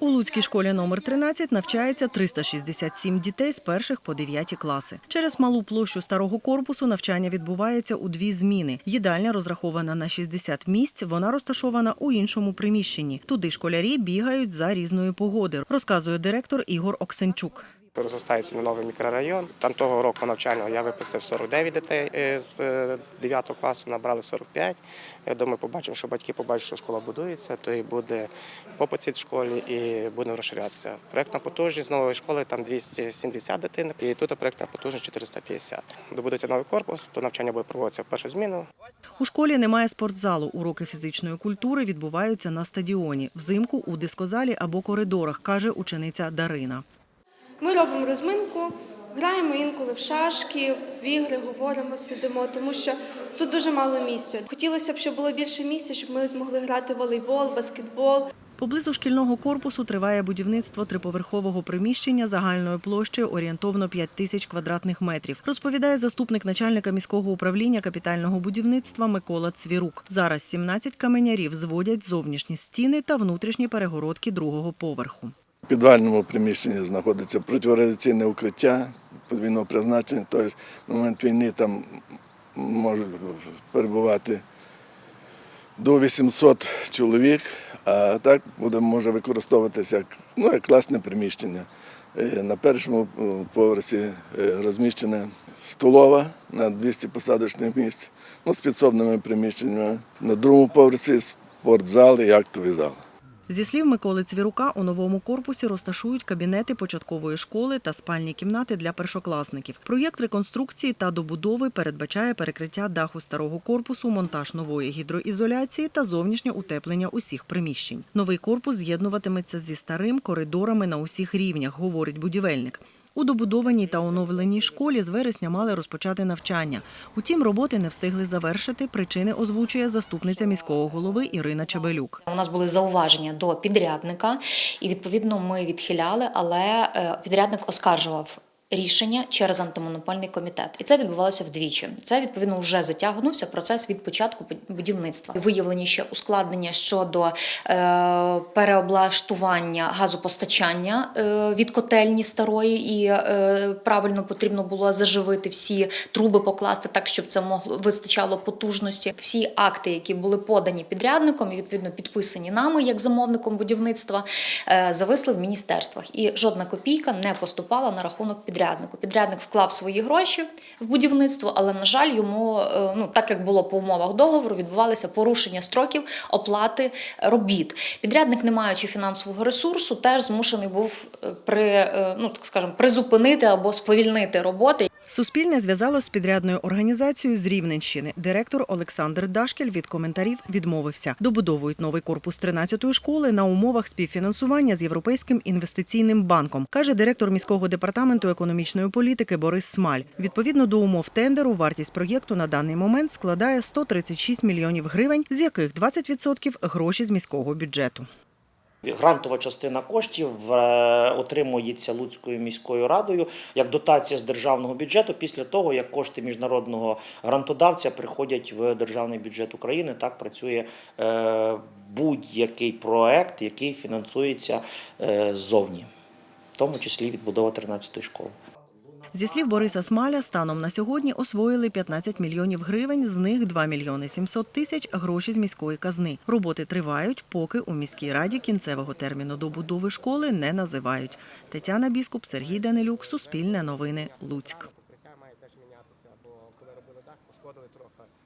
У Луцькій школі номер 13 навчається 367 дітей з перших по 9 класи. Через малу площу старого корпусу навчання відбувається у дві зміни. Їдальня розрахована на 60 місць, вона розташована у іншому приміщенні. Туди школярі бігають за різної погоди, розказує директор Ігор Оксенчук. Розростається на новий мікрорайон. Там того року навчального я випустив 49 дітей е, з е, 9 класу, набрали 45. Я думаю, побачимо, що батьки побачать, що школа будується, то і буде попит цій школі і будемо розширятися. Проектна потужність нової школи там 270 дитин, і тут проектна потужність 450. Добудеться новий корпус, то навчання буде проводитися в першу зміну. У школі немає спортзалу. Уроки фізичної культури відбуваються на стадіоні, взимку у дискозалі або коридорах, каже учениця Дарина. Ми робимо розминку, граємо інколи в шашки, в ігри, говоримо, сидимо, тому що тут дуже мало місця. Хотілося б, щоб було більше місця, щоб ми змогли грати волейбол, баскетбол. Поблизу шкільного корпусу триває будівництво триповерхового приміщення загальною площею орієнтовно 5 тисяч квадратних метрів. Розповідає заступник начальника міського управління капітального будівництва Микола Цвірук. Зараз 17 каменярів зводять зовнішні стіни та внутрішні перегородки другого поверху. В підвальному приміщенні знаходиться протирадіаційне укриття подвійного призначення. Тобто на момент війни там можуть перебувати до 800 чоловік, а так буде може використовуватися як, ну, як класне приміщення. Е, На першому е, поверсі е, розміщена столова на 200 посадочних місць, ну, з підсобними приміщеннями. На другому поверсі спортзал і актовий зал. Зі слів Миколи Цвірука, у новому корпусі розташують кабінети початкової школи та спальні кімнати для першокласників. Проєкт реконструкції та добудови передбачає перекриття даху старого корпусу, монтаж нової гідроізоляції та зовнішнє утеплення усіх приміщень. Новий корпус з'єднуватиметься зі старим коридорами на усіх рівнях, говорить будівельник. У добудованій та оновленій школі з вересня мали розпочати навчання. Утім, роботи не встигли завершити. Причини озвучує заступниця міського голови Ірина Чебелюк. У нас були зауваження до підрядника, і відповідно ми відхиляли, але е, підрядник оскаржував. Рішення через антимонопольний комітет, і це відбувалося вдвічі. Це відповідно вже затягнувся процес від початку будівництва. Виявлені ще ускладнення щодо е, переоблаштування газопостачання е, від котельні старої, і е, правильно потрібно було заживити всі труби, покласти так, щоб це могло вистачало потужності. Всі акти, які були подані підрядником і відповідно підписані нами як замовником будівництва, зависли в міністерствах, і жодна копійка не поступала на рахунок підряднику. Підрядник вклав свої гроші в будівництво, але на жаль, йому е, ну так як було по умовах договору, відбувалися порушення строків оплати робіт. Підрядник, не маючи фінансового ресурсу, теж змушений був е, при е, ну так скажемо призупинити або сповільнити роботи. Суспільне зв'язалось з підрядною організацією з Рівненщини. Директор Олександр Дашкель від коментарів відмовився. Добудовують новий корпус 13-ї школи на умовах співфінансування з Європейським інвестиційним банком, каже директор міського департаменту економічної політики Борис Смаль. Відповідно до умов тендеру, вартість проєкту на даний момент складає 136 мільйонів гривень, з яких 20% – гроші з міського бюджету. Грантова частина коштів е, отримується Луцькою міською радою як дотація з державного бюджету після того, як кошти міжнародного грантодавця приходять в державний бюджет України. Так працює е, будь-який проект, який фінансується е, ззовні, тому числі відбудова 13-ї школи. Зі слів Бориса Смаля, станом на сьогодні освоїли 15 мільйонів гривень, з них 2 мільйони 700 тисяч – гроші з міської казни. Роботи тривають, поки у міській раді кінцевого терміну добудови школи не називають. Тетяна Біскуп, Сергій Данилюк, Суспільне новини, Луцьк.